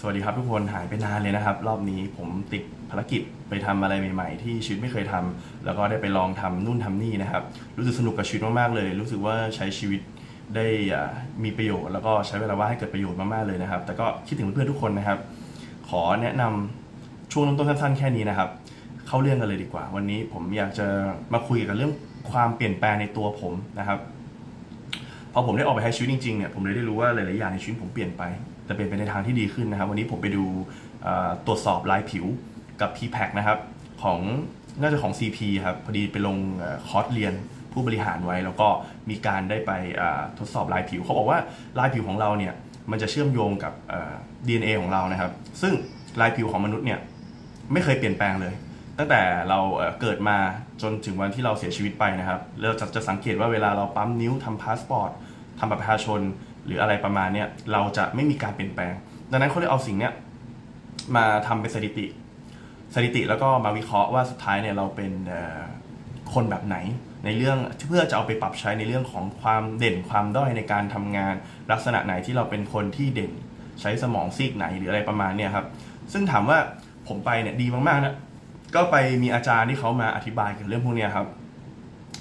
สวัสดีครับทุกคนหายไปนานเลยนะครับ รอบนี้ผมติดภารกิจไปทำอะไรใหม่ๆ ที่ชีวิตไม่เคยทำแล้วก็ได้ไปลองทำนู่นทำนี่นะครับ รู้สึกสนุกกับชีวิตมากๆเลย รู้สึกว่าใช้ชีวิตได้มีประโยชน์ แล้วก็ใช้เวลาว่างให้เกิดประโยชน์มากๆเลยนะครับ แต่ก็คิดถึงเพื่อนๆทุกคนนะครับ ขอแนะนำช่วงเริ่มต้นสั้นๆแค่นี้นะครับ เข้าเรื่องกันเลยดีกว่า วันนี้ผมอยากจะมาคุยกับเรื่องความเปลี่ยนแปลงในตัวผมนะครับพอผมได้ออกไปใช้ชีวิตจริงๆเนี่ยผมเลยได้รู้ว่าหลายๆอย่างในชีวิตผมเปลี่ยนไป แต่เปลี่ยนไปในทางที่ดีขึ้นนะครับ วันนี้ผมไปดูตรวจสอบลายผิวกับ p p a c นะครับของน่าจะของ CP ครับพอดีไปลงคอร์สเรียนผู้บริหารไว้ แล้วก็มีการได้ไปทดสอบลายผิว เขาบอกว่าลายผิวของเราเนี่ยมันจะเชื่อมโยงกับเอ่อ DNA ของเรานะครับ ซึ่งลายผิวของมนุษย์เนี่ยไม่เคยเปลี่ยนแปลงเลย ตั้งแต่เราเอ่อเกิดมาจนถึงวันที่เราเสียชีวิตไปนะครับเราจะจะสังเกตว่าเวลาเราปั๊มนิ้วทำพาสปอร์ตทำบัตรประชาชน หรืออะไรประมาณเนี้ยเราจะไม่มีการเปลี่ยนแปลง ดังนั้นเขาเลยเอาสิ่งเนี้ยมาทำเป็นสถิติ สถิติแล้วก็มาวิเคราะห์ว่าสุดท้ายเนี่ยเราเป็นคนแบบไหนในเรื่องเพื่อจะเอาไปปรับใช้ในเรื่องของความเด่นความด้อยในการทำงาน ลักษณะไหนที่เราเป็นคนที่เด่นใช้สมองซีกไหนหรืออะไรประมาณเนี้ยครับซึ่งถามว่าผมไปเนี่ยดีมากๆนะก็ไปมีอาจารย์ที่เขามาอธิบายเกี่ยวกับเรื่องพวกนี้ครับ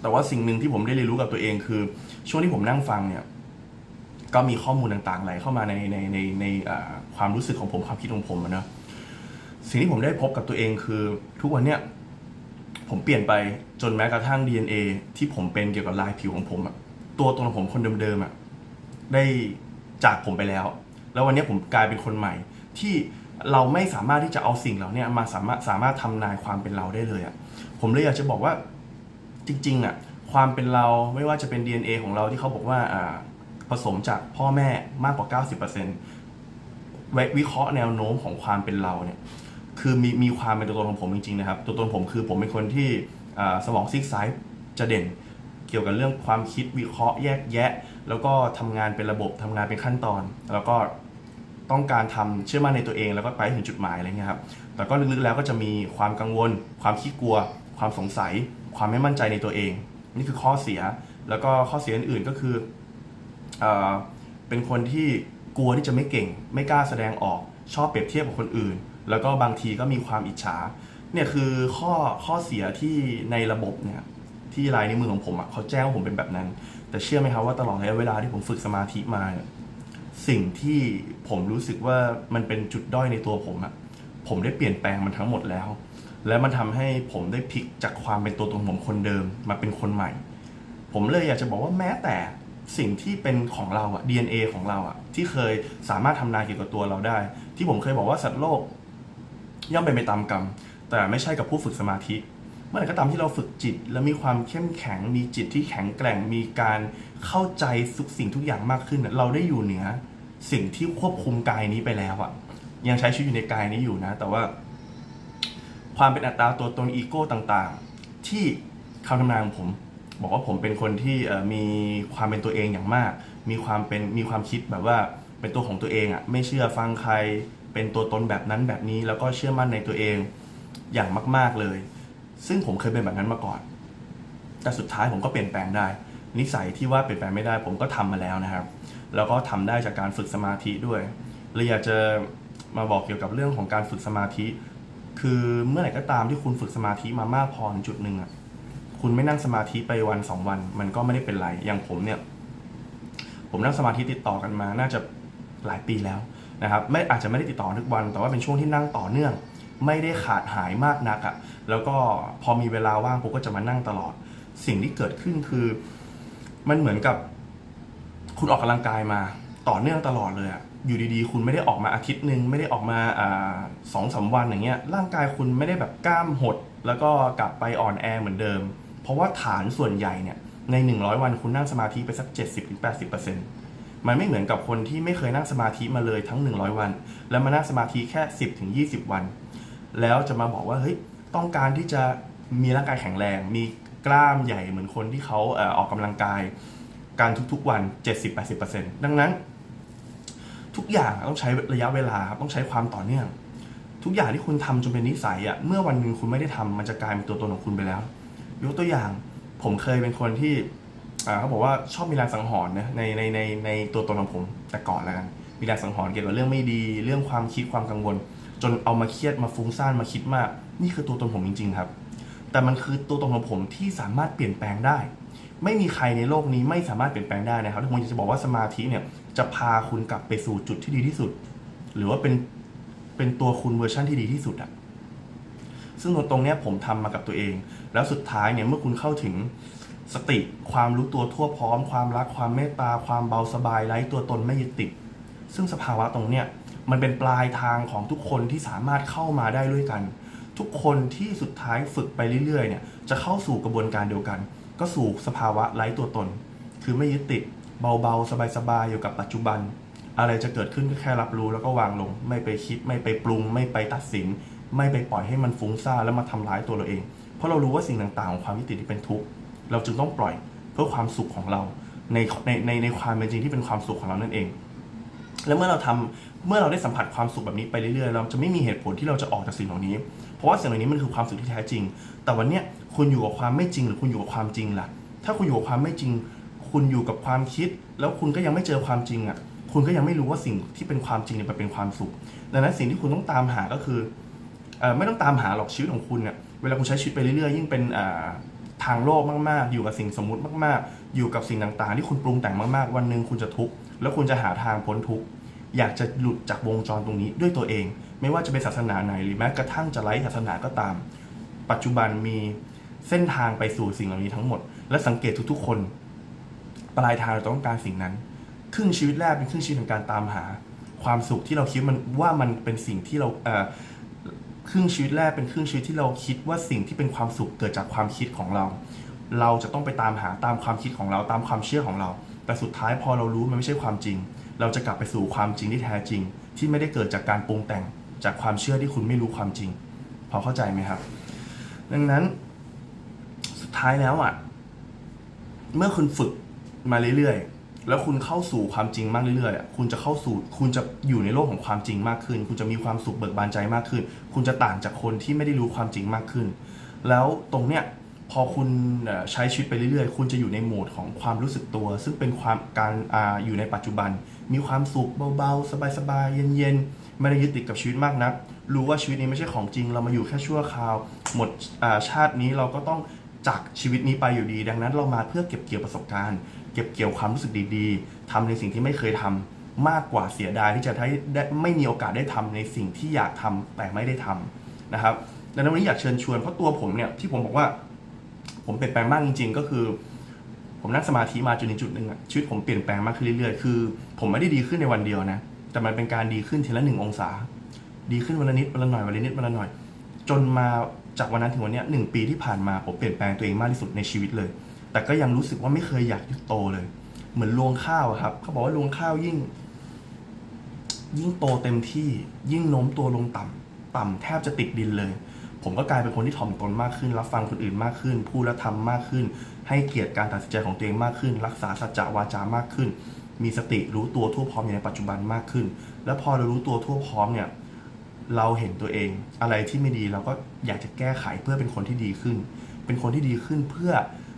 แต่ว่าสิ่งหนึ่งที่ผมได้เรียนรู้กับตัวเองคือ ช่วงที่ผมนั่งฟังเนี่ย ก็มีข้อมูลต่างๆไหลเข้ามาในในในในความรู้สึกของผมความคิดของผมนะสิ่งที่ผมได้พบกับตัวเองคือทุกวันเนี้ยผมเปลี่ยนไปจนแม้กระทั่ง DNA ที่ผมเป็นเกี่ยวกับลายผิวของผมอะตัวตนของผมคนเดิมๆอะได้จากผมไปแล้ว แล้ววันนี้ผมกลายเป็นคนใหม่ ที่เราไม่สามารถที่จะเอาสิ่งเหล่านี้มาสามารถสามารถทำนายความเป็นเราได้เลยอะผมเลยอยากจะบอกว่าจริงๆอะความเป็นเราไม่ว่าจะเป็น DNA ของเราที่เขาบอกว่าอ่า ผสมจากพ่อแม่มากกว่า 90%วิวิเคราะห์แนวโน้มของความเป็นเราเนี่ยคือมีมีความเป็นตัวตนของผมจริงๆนะครับ ตัวตนผมคือผมเป็นคนที่สมองซีกซ้ายจะเด่น เกี่ยวกับเรื่องความคิดวิเคราะห์แยกแยะ แล้วก็ทำงานเป็นระบบทำงานเป็นขั้นตอน แล้วก็ต้องการทำเชื่อมั่นในตัวเอง แล้วก็ไปถึงจุดหมายอะไรเงี้ยครับแต่ก็ลึกๆแล้วก็จะมีความกังวล ความขี้กลัว ความสงสัย ความไม่มั่นใจในตัวเอง นี่คือข้อเสียแล้วก็ข้อเสียอื่นๆก็คือ เป็นคนที่กลัวที่จะไม่เก่ง ไม่กล้าแสดงออก ชอบเปรียบเทียบกับคนอื่น แล้วก็บางทีก็มีความอิจฉา เนี่ยคือข้อข้อเสียที่ในระบบเนี่ยที่ลายนิ้วมือของผมอะเขาแจ้งว่าผมเป็นแบบนั้น แต่เชื่อไหมครับว่าตลอดระยะเวลาที่ผมฝึกสมาธิมาเนี่ยสิ่งที่ผมรู้สึกว่ามันเป็นจุดด้อยในตัวผมอะผมได้เปลี่ยนแปลงมันทั้งหมดแล้ว และมันทำให้ผมได้พลิกจากความเป็นตัวตนของผมคนเดิมมาเป็นคนใหม่ ผมเลยอยากจะบอกว่าแม้แต่ สิ่งที่เป็นของเราอะ DNA ของเราอะที่เคยสามารถทำนายเกี่ยวกับตัวเราได้ ที่ผมเคยบอกว่าสัตว์โลก ย่อมเป็นไปตามกรรม แต่ไม่ใช่กับผู้ฝึกสมาธิ เมื่อไหร่ก็ตามที่เราฝึกจิต และมีความเข้มแข็ง มีจิตที่แข็งแกร่งมีการเข้าใจทุกสิ่งทุกอย่างมากขึ้น เราได้อยู่เหนือสิ่งที่ควบคุมกายนี้ไปแล้วอะยังใช้ชีวิตอยู่ในกายนี้อยู่นะ แต่ว่าความเป็นอัตราตัวตนอีโก้ต่าง ๆ ที่คำทำนายของผม บอกว่าผมเป็นคนที่มีความเป็นตัวเองอย่างมาก มีความเป็นมีความคิดแบบว่าเป็นตัวของตัวเองอะ่ะไม่เชื่อฟังใคร เป็นตัวตนแบบนั้นแบบนี้แล้วก็เชื่อมั่นในตัวเองอย่างมาก ๆเลย ซึ่งผมเคยเป็นแบบนั้นมาก่อน แต่สุดท้ายผมก็เปลี่ยนแปลงได้ นิสัยที่ว่าเปลี่ยนแปลงไม่ได้ผมก็ทำมาแล้วนะครับ แล้วก็ทำได้จากการฝึกสมาธิด้วยเลยอยากจะมาบอกเกี่ยวกับเรื่องของการฝึกสมาธิ คือเมื่อไหร่ก็ตามที่คุณฝึกสมาธิมามากพอจุดหนึ่งอะ คุณไม่นั่งสมาธิไปวันสองวัน มันก็ไม่ได้เป็นไร อย่างผมเนี่ย ผมนั่งสมาธิติดต่อกันมา น่าจะหลายปีแล้วนะครับ ไม่อาจจะไม่ได้ติดต่อทุกวัน แต่ว่าเป็นช่วงที่นั่งต่อเนื่อง ไม่ได้ขาดหายมากนักอะ่ะ แล้วก็พอมีเวลาว่างผมก็จะมานั่งตลอด สิ่งที่เกิดขึ้นคือ มันเหมือนกับ คุณออกกำลังกายมา ต่อเนื่องตลอดเลยอะอยู่ดีๆ คุณไม่ได้ออกมาอาทิตย์หนึ่งไม่ได้ออกมาอ่าสองสามวันอย่างเงี้ยร่างกายคุณไม่ได้แบบกล้ามหด แล้วก็กลับไปอ่อนแอเหมือนเดิม เพราะว่าฐานส่วนใหญ่เนี่ยใน 100 วันคุณนั่งสมาธิไปสัก 70-80%มันไม่เหมือนกับคนที่ไม่เคยนั่งสมาธิมาเลยทั้ง 100 วัน แล้วมานั่งสมาธิแค่ 10-20 วัน แล้วจะมาบอกว่าเฮ้ยต้องการที่จะมีร่างกายแข็งแรง มีกล้ามใหญ่เหมือนคนที่เขาเออออกกำลังกายการทุกๆวัน 70-80%ดังนั้น ทุกอย่างต้องใช้ระยะเวลาครับต้องใช้ความต่อเนื่อง ทุกอย่างที่คุณทำจนเป็นนิสัยอะเมื่อวันหนึ่งคุณไม่ได้ทำมันจะกลายเป็นตัวตนของคุณไปแล้ว ยกตัวอย่างผมเคยเป็นคนที่เขาบอกว่าชอบมีแรงสังหรณ์นะในในในในตัวตนของผมแต่ก่อนแล้วกันมีการสังหรณ์เกี่ยวกับเรื่องไม่ดี เรื่องความคิดความกังวล จนเอามาเครียดมาฟุ้งซ่านมาคิดมาก นี่คือตัวตนผมจริง ๆ ครับ แต่มันคือตัวตนของผมที่สามารถเปลี่ยนแปลงได้ ไม่มีใครในโลกนี้ไม่สามารถเปลี่ยนแปลงได้นะครับถ้าผมอยากจะบอกว่าสมาธิเนี่ยจะพาคุณกลับไปสู่จุดที่ดีที่สุด หรือว่าเป็นเป็นตัวคุณเวอร์ชั่นที่ดีที่สุดอะ ซึ่งตรงเนี้ผมทำมากับตัวเอง แล้วสุดท้ายเนี่ยเมื่อคุณเข้าถึงสติความรู้ตัวทั่วพร้อม ความรักความเมตตา ความเบาสบายไร้ตัวตนไม่ยึดติด ซึ่งสภาวะตรงเนี้ยมันเป็นปลายทางของทุกคนที่สามารถเข้ามาได้ด้วยกัน ทุกคนที่สุดท้ายฝึกไปเรื่อยๆเนี่ยจะเข้าสู่กระบวนการเดียวกัน ก็สู่สภาวะไร้ตัวตน คือไม่ยึดติดเบาๆ สบายๆอยู่กับปัจจุบัน อะไรจะเกิดขึ้นก็แค่รับรู้แล้วก็วางลง ไม่ไปคิดไม่ไปปรุง ไม่ไปตัดสิน ไม่ไปปล่อยให้มันฟุ้งซ่านแล้วมาทำร้ายตัวเราเอง เพราะเรารู้ว่าสิ่งต่างๆของความยึดติดที่เป็นทุกข์เราจึงต้องปล่อยเพื่อความสุขของเราในในในในความเป็นจริงที่เป็นความสุขของเรานั่นเอง แล้วเมื่อเราทำเมื่อเราได้สัมผัสความสุขแบบนี้ไปเรื่อยๆ เราจะไม่มีเหตุผลที่เราจะออกจากสิ่งเหล่านี้ เพราะว่าสิ่งเหล่านี้มันคือความสุขที่แท้จริง แต่วันเนี้ยคุณอยู่กับความไม่จริงหรือคุณอยู่กับความจริงล่ะ ถ้าคุณอยู่กับความไม่จริง คุณอยู่กับความคิด แล้วคุณก็ยังไม่เจอความจริงอะ คุณก็ยังไม่รู้ว่าสิ่งที่เป็นความจริงเนี่ยมันเป็นความสุข ดังนั้นสิ่งที่คุณต้องตามหาก็คือ ไม่ต้องตามหาหรอกชีวิตของคุณเนี่ยเวลาคุณใช้ชีวิตไปเรื่อยๆยิ่งเป็นทางโลกมากๆ อยู่กับสิ่งสมมุติมากๆ อยู่กับสิ่งต่างๆ ที่คุณปรุงแต่งมากๆ วันหนึ่งคุณจะทุกข์แล้วคุณจะหาทางพ้นทุกข์อยากจะหลุดจากวงจรตรงนี้ด้วยตัวเอง ไม่ว่าจะเป็นศาสนาไหนหรือแม้กระทั่งจะไร้ศาสนาก็ตาม ปัจจุบันมีเส้นทางไปสู่สิ่งเหล่านี้ทั้งหมด และสังเกตทุกๆ คน ปลายทางเราต้องการสิ่งนั้น ครึ่งชีวิตแรกเป็นครึ่งชีวิตของการตามหา ความสุขที่เราคิดมันว่ามันเป็นสิ่งที่เรา ครึ่งชีวิตแรกเป็นครึ่งชีวิตที่เราคิดว่าสิ่งที่เป็นความสุขเกิดจากความคิดของเรา เราจะต้องไปตามหาตามความคิดของเราตามความเชื่อของเรา แต่สุดท้ายพอเรารู้มันไม่ใช่ความจริง เราจะกลับไปสู่ความจริงที่แท้จริง ที่ไม่ได้เกิดจากการปรุงแต่งจากความเชื่อที่คุณไม่รู้ความจริง พอเข้าใจไหมครับ ดังนั้นสุดท้ายแล้วอะ เมื่อคุณฝึกมาเรื่อยๆ แล้วคุณเข้าสู่ความจริงมากเรื่อยๆอะคุณจะเข้าสู่คุณจะอยู่ในโลกของความจริงมากขึ้น คุณจะมีความสุขเบิกบานใจมากขึ้น คุณจะต่างจากคนที่ไม่ได้รู้ความจริงมากขึ้น แล้วตรงเนี้ยพอคุณใช้ชีวิตไปเรื่อยๆ คุณจะอยู่ในโหมดของความรู้สึกตัว ซึ่งเป็นความการออยู่ในปัจจุบัน มีความสุขเบาๆ สบายๆ เย็นๆ ไม่ได้ยึดติดกับชีวิตมากนัก รู้ว่าชีวิตนี้ไม่ใช่ของจริง เรามาอยู่แค่ชั่วคราว หมดชาตินี้เราก็ต้องจากชีวิตนี้ไปอยู่ดี ดังนั้นเรามาเพื่อเก็บเกี่ยวประสบการณ์ เก็บเกี่ยวความรู้สึกดีๆทำในสิ่งที่ไม่เคยทำมากกว่าเสียดายที่จะได้ได้ไม่มีโอกาสได้ทำในสิ่งที่อยากทำแต่ไม่ได้ทำนะครับดังนั้นวันนี้อยากเชิญชวนเพราะตัวผมเนี่ยที่ผมบอกว่า ผมเปลี่ยนแปลงมากจริง ๆ ก็คือ ผมนั่งสมาธิมาจนถึงจุดหนึ่งอะชีวิตผมเปลี่ยนแปลงมากขึ้นเรื่อยๆคือผมไม่ได้ดีขึ้นในวันเดียวนะแต่มันเป็นการดีขึ้นทีละหนึ่งองศา ดีขึ้นวันละนิดวันละหน่อยวันละนิดวันละหน่อย จนมาจากวันนั้นถึงวันนี้หนึ่งปีที่ผ่านมาผมเปลี่ยนแปลงตัวเองมากที่สุดในชีวิตเลย แต่ก็ยังรู้สึกว่าไม่เคยอยากหยุดโตเลย เหมือนรวงข้าวครับ เขาบอกว่ารวงข้าวยิ่ง ยิ่งโตเต็มที่ ยิ่งโน้มตัวลงต่ำต่ำแทบจะติดดินเลย ผมก็กลายเป็นคนที่ถ่อมตนมากขึ้น รับฟังคนอื่นมากขึ้น พูดและทำมากขึ้น ให้เกียรติการตัดสินใจของตัวเองมากขึ้น รักษาสัจจะวาจามากขึ้น มีสติรู้ตัวทั่วพร้อมอยู่ในปัจจุบันมากขึ้น แล้วพอเรารู้ตัวทั่วพร้อมเนี่ยเราเห็นตัวเองอะไรที่ไม่ดีเราก็อยากจะแก้ไขเพื่อเป็นคนที่ดีขึ้น เป็นคนที่ดีขึ้นเพื่อ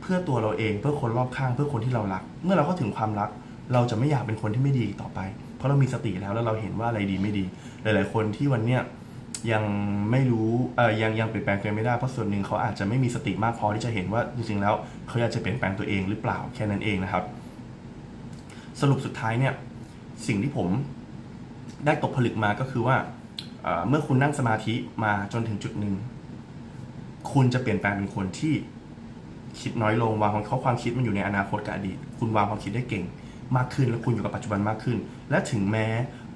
เพื่อตัวเราเองเพื่อคนรอบข้างเพื่อคนที่เรารัก เมื่อเราเข้าถึงความรัก เราจะไม่อยากเป็นคนที่ไม่ดีต่อไป เพราะเรามีสติแล้วแล้วเราเห็นว่าอะไรดีไม่ดี หลาย ๆ คนที่วันเนี้ยยังไม่รู้เออยังยังเปลี่ยนแปลงตัวเองไม่ได้เพราะส่วนหนึ่งเขาอาจจะไม่มีสติมากพอที่จะเห็นว่าจริงๆแล้วเขาอยากจะเปลี่ยนแปลงตัวเองหรือเปล่าแค่นั้นเองนะครับ สรุปสุดท้ายเนี่ยสิ่งที่ผมได้ตกผลึกมาก็คือว่าเเมื่อคุณนั่งสมาธิมาจนถึงจุดหนึ่ง คุณจะเปลี่ยนแปลงเป็นคนที่ คิดน้อยลงวางความเขาความคิดมันอยู่ในอนาคตกับอดีต คุณวางความคิดได้เก่งมากขึ้น แล้วคุณอยู่กับปัจจุบันมากขึ้น และถึงแม้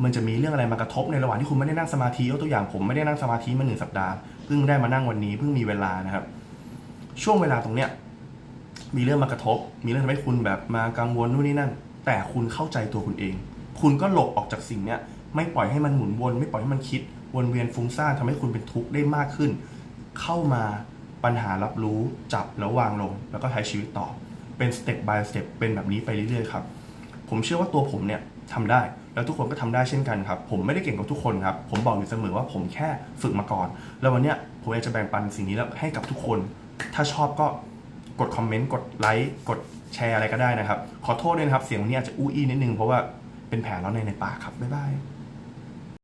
มันจะมีเรื่องอะไรมากระทบในระหว่างที่คุณไม่ได้นั่งสมาธิยกตัวอย่างผมไม่ได้นั่งสมาธิมาหนึ่งสัปดาห์เพิ่งได้มานั่งวันนี้เพิ่งมีเวลานะครับ ช่วงเวลาตรงเนี้ยมีเรื่องมากระทบ มีเรื่องทำให้คุณแบบมากังวลนู่นนี่นั่น แต่คุณเข้าใจตัวคุณเอง คุณก็หลบออกจากสิ่งเนี้ยไม่ปล่อยให้มันหมุนวน ไม่ปล่อยให้มันคิดวนเวียนฟุ้งซ่านทำให้คุณเป็นทุกข์ได้มากขึ้น เข้ามา ปัญหารับรู้จับแล้ววางลง แล้วก็ใช้ชีวิตต่อ เป็นสเต็ป by สเต็ปเป็นแบบนี้ไปเรื่อยๆครับผมเชื่อว่าตัวผมเนี่ยทำได้แล้วทุกคนก็ทำได้เช่นกันครับ ผมไม่ได้เก่งกับทุกคนครับ ผมบอกอยู่เสมอว่าผมแค่ฝึกมาก่อน แล้ววันเนี้ยผมอยากจะแบ่งปันสิ่งนี้แล้วให้กับทุกคน ถ้าชอบก็กดคอมเมนต์กดไลค์กดแชร์อะไรก็ได้นะครับ ขอโทษด้วยนะครับ เสียงวันนี้อาจจะอู้อี้นิดนึงเพราะว่าเป็นแผลแล้วในในปากครับ บ๊ายบาย